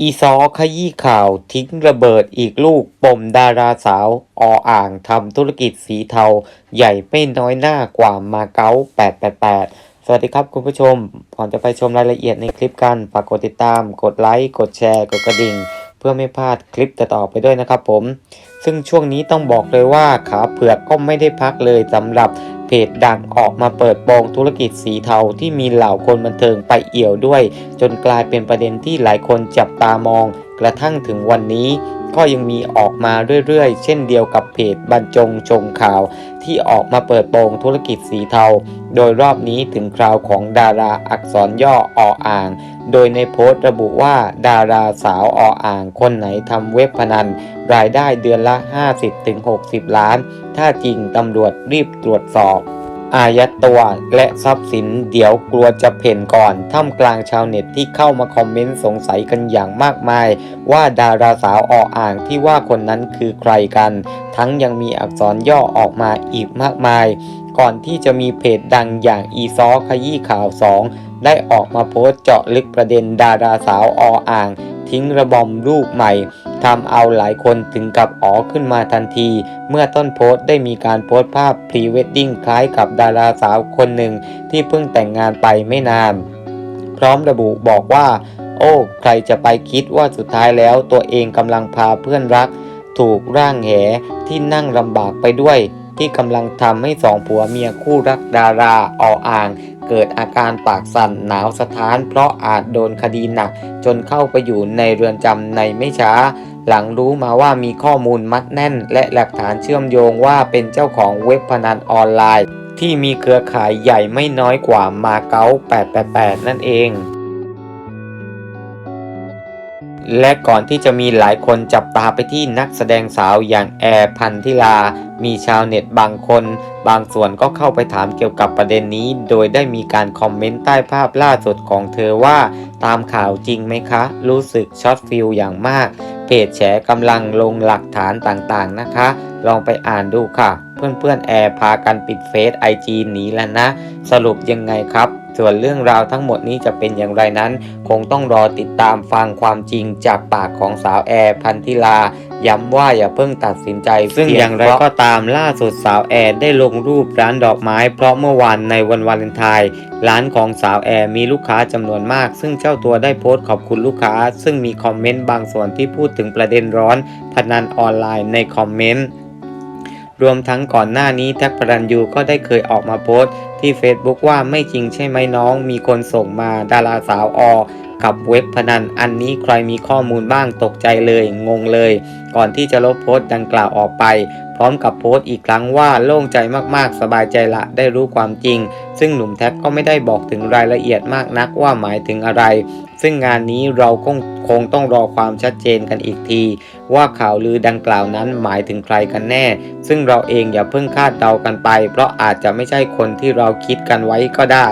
อีซอขยี้ข่าวทิ้งระเบิดอีกลูกปมดาราสาวออ่างทำธุรกิจสีเทา ใหญ่ไม่น้อยหน้ากว่ามาเก๊า 888 สวัสดีครับคุณผู้ชม ก่อนจะไปชมรายละเอียดในคลิปกัน ฝากกดติดตาม กดไลค์ กดแชร์ กดกระดิ่ง เพื่อไม่พลาดคลิปต่อไปด้วยนะครับผม ซึ่งช่วงนี้ต้องบอกเลยว่าขาเผือกก็ไม่ได้พักเลยสำหรับ เพจดังออกมาเปิดโปงธุรกิจสีเทาที่มีเหล่าคนบันเทิงไปเอี่ยวด้วย จนกลายเป็นประเด็นที่หลายคนจับตามอง กระทั่งถึงวันนี้ก็ยังมีออกมาเรื่อยๆ เช่นเดียวกับเพจบรรจงชงข่าว ที่ออกมาเปิดโปงธุรกิจสีเทา โดยรอบนี้ถึงคราวของดาราอักษรย่อออ่าง โดยในโพสต์ระบุว่าดาราสาวออ่าง คนไหนทำเว็บพนัน รายได้เดือนละ 50-60 ล้าน ถ้าจริงตำรวจรีบตรวจสอบ อายัดตัวและทรัพย์สินเดี๋ยวกลัวจะเพ่นก่อน ท่ามกลางชาวเน็ตที่เข้ามาคอมเมนต์สงสัยกันอย่างมากมาย ว่าดาราสาวออ่างที่ว่าคนนั้นคือใครกัน ทั้งยังมีอักษรย่อออกมาอีกมากมาย ก่อนที่จะมีเพจดังอย่างอีซอขยี้ข่าว 2 ได้ออกมาโพสต์เจาะลึกประเด็นดาราสาวออ่าง ทิ้งระบอมรูปใหม่ ทำเอาหลายคนถึงกับอ๋อขึ้นมาทันที เมื่อต้นโพสต์ได้มีการโพสต์ภาพพรีเวดดิ้งคล้ายกับดาราสาวคนหนึ่งที่เพิ่งแต่งงานไปไม่นาน พร้อมระบุบอกว่า โอ้ ใครจะไปคิดว่าสุดท้ายแล้วตัวเองกำลังพาเพื่อนรัก ถูกร่างแหที่นั่งลำบากไปด้วย ที่กำลังทำให้สองผัวเมียคู่รักดาราออ่างเกิดอาการปากสั่นหนาวสะท้าน เพราะอาจโดนคดีหนัก จนเข้าไปอยู่ในเรือนจำในไม่ช้า หลังรู้มาว่ามีข้อมูลมัดแน่น และหลักฐานเชื่อมโยงว่าเป็นเจ้าของเว็บพนันออนไลน์ ที่มีเครือข่ายใหญ่ไม่น้อยกว่ามาเก๊า888 นั่นเอง และก่อนที่จะมีหลายคนจับตาไปที่นักแสดงสาวอย่างแอร์พันธิลา มีชาวเน็ตบางคน บางส่วนก็เข้าไปถามเกี่ยวกับประเด็นนี้ โดยได้มีการคอมเมนต์ใต้ภาพล่าสุดของเธอว่า ตามข่าวจริงไหมคะ รู้สึกช็อตฟิลอย่างมาก เพจแฉกำลังลงหลักฐานต่างๆนะคะ ลองไปอ่านดูค่ะ เพื่อนๆแอร์พากันปิดเฟซไอจีหนีแล้วนะ สรุปยังไงครับ ส่วนเรื่องราวทั้งหมดนี้จะเป็นอย่างไรนั้น คงต้องรอติดตามฟังความจริงจากปากของสาวแอร์พันธิลา ย้ำว่าอย่าเพิ่งตัดสินใจ ซึ่งอย่างไรก็ตามล่าสุดสาวแอร์ได้ลงรูปร้านดอกไม้ เพราะเมื่อวานในวันวาเลนไทน์ร้านของสาวแอร์มีลูกค้าจำนวนมาก ซึ่งเจ้าตัวได้โพสต์ขอบคุณลูกค้า ซึ่งมีคอมเมนต์บางส่วนที่พูดถึงประเด็นร้อนพนันออนไลน์ในคอมเมนต์ รวมทั้งก่อนหน้านี้แท็กพรันยูก็ได้เคยออกมาโพสต์ที่ Facebook ว่าไม่จริงใช่ไหมน้อง มีคนส่งมาดาราสาวอกับเว็บพนันอันนี้ใครมีข้อมูลบ้างตกใจเลยงงเลย ก่อนที่จะลบโพสต์ดังกล่าวออกไป พร้อมกับโพสต์อีกครั้งว่าโล่งใจมากๆ สบายใจละได้รู้ความจริง ซึ่งหนุ่มแท็กก็ไม่ได้บอกถึงรายละเอียดมากนักว่าหมายถึงอะไร ซึ่งงานนี้เราคงคงต้องรอความชัดเจนกันอีกที ว่าข่าวลือดังกล่าวนั้นหมายถึงใครกันแน่ ซึ่งเราเองอย่าเพิ่งคาดเดากันไป เพราะอาจจะไม่ใช่คนที่เราคิดกันไว้ก็ได้